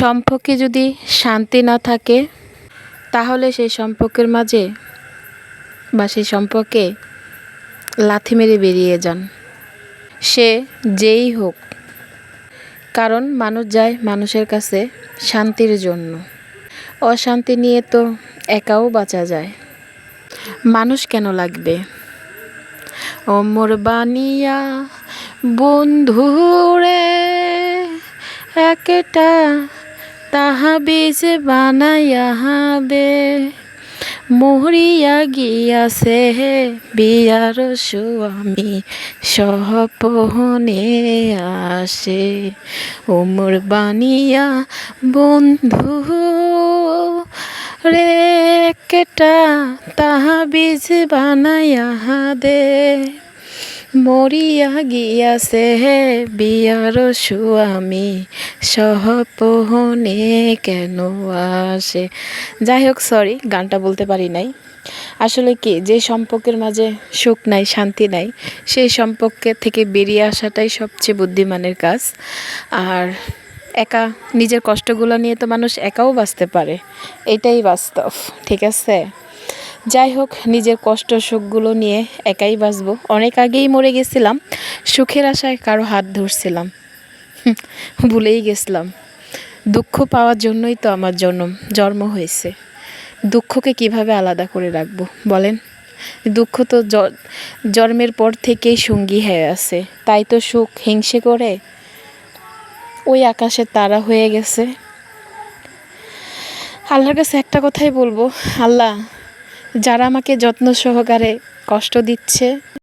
সম্পর্কে যদি শান্তি না থাকে, তাহলে সেই সম্পর্কের মাঝে বা সেই সম্পর্কে লাথি মেরে বেরিয়ে যান। সে যেই হোক, কারণ মানুষ যায় মানুষের কাছে শান্তির জন্য। অশান্তি নিয়ে তো একাও বাঁচা যায়। মানুষ কেন লাগবে? অমর বানিয়া বন্ধুরে একটা তাহা বীজ বানাইয়া দে। মরিয়া গিয়াছে হে বিয়ার স্বামী সহপহনে আসে ওমর বানিয়া বন্ধু। রে একটা তাহা বীজ বানাইয়া দে। মরিয়া গিয়াছে হে বিয়ার স্বামী সহপহনে কেন আসে? যাই হোক সরি গানটা বলতে পারি নাই। আসলে কি, যে সম্পর্কের মাঝে সুখ নাই, শান্তি নাই, সেই সম্পর্কের থেকে বেরিয়ে আসাটাই সবচেয়ে বুদ্ধিমানের কাজ। আর একা, নিজের কষ্টগুলো নিয়ে তো মানুষ একাও বাঁচতে পারে। এটাই বাস্তব, ঠিক আছে? যাই হোক, নিজের কষ্ট সুখগুলো নিয়ে একাই বাঁচবো। অনেক আগেই মরে গেছিলাম, সুখের আশায় কারও হাত ধরছিলাম। ভুলেই গেছিলাম। দুঃখ পাওয়ার জন্যই তো আমার জন্ম জন্ম হয়েছে। দুঃখকে কীভাবে আলাদা করে রাখব, বলেন? দুঃখ তো জন্মের পর থেকেই সঙ্গী হয়ে আছে। তাই তো সুখ হিংসে করে? ওই আকাশে তারা হয়ে গেছে। আল্লাহর কাছে একটা কথাই বলব, আল্লাহ যারা আমাকে যত্ন সহকারে কষ্ট দিচ্ছে।